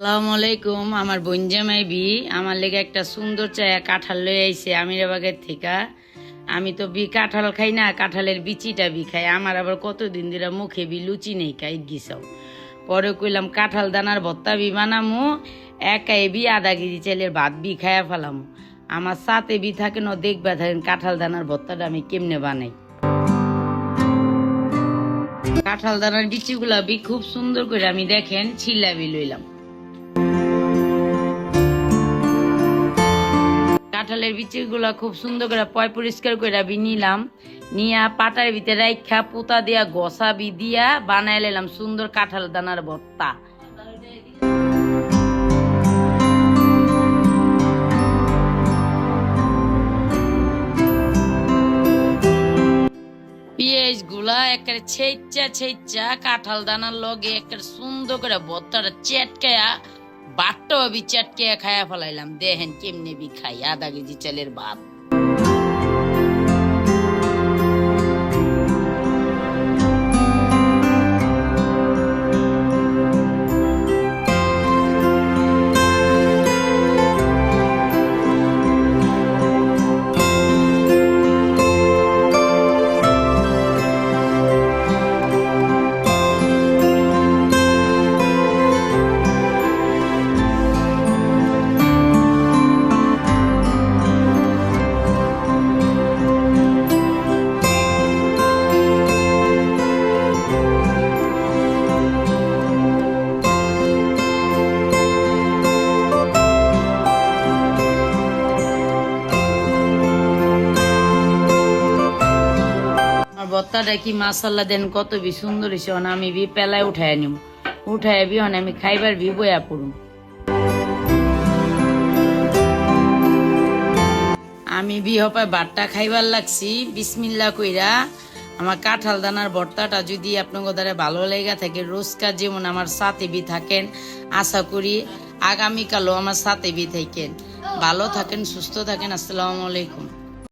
আসসালামু আলাইকুম, আমার বোন জামাই বি আমার লেগে একটা সুন্দর চায়া কাঁঠাল লয়ে আইছে আমির বাগের থেকে। আমি তো বি কাঁঠাল খাই না, কাঁঠালের বিচিটা বি খাই। আমার আবার কতদিন ধরে মুখে বি লুচি নেই, খাই গিসাও পরে কইলাম, কাঁঠাল দানার ভত্তা বি বানামু, একাই বি আধা কেজি চাইলের ভাত বি খায়া ফেলামু। আমার সাথে বি থাকেন ও দেখবা থাকেন কাঁঠাল দানার ভত্তাটা আমি কেমনে বানাই? কাঁঠাল দানার বিচিগুলা বি খুব সুন্দর করে আমি দেখেন ছিলাবি লইলাম। কাঁঠালের বিচিগুলা খুব সুন্দর করে পয় পরিষ্কার করে নিলাম। নিয়া পাটার ভিতরে রাইখা পুতা দিয়া গসা বি দিয়া বানাই লাইলাম সুন্দর কাঁঠাল দানার ভর্তা। পেঁয়াজগুলা একেবারে কাঁঠাল দানার লগে একেবারে সুন্দর করে ভর্তাটা চেটকায়া বাট্টা বিচাটকে খায়া ফেলাইলাম। দেখেন কেমনে বি খাই আধা কেজি চালের ভাত। ভর্তাটা কি মাসাল্লা দেন, কত বি সুন্দর হয়েছে আমি বি পেলায় উঠায় নিম। উঠায় বি আমি খাইবার বি বয়া পড়ুম। আমি বি হপায় বাট্টা খাইবার লাগছি বিসমিল্লা কইরা। আমার কাঁঠাল দানার ভর্তাটা যদি আপনার দ্বারা ভালো লেগে থাকে, রোজকার যেমন আমার সাথে বি থাকেন, আশা করি আগামীকালও আমার সাথে বি থাকেন। ভালো থাকেন, সুস্থ থাকেন, আসসালামু আলাইকুম।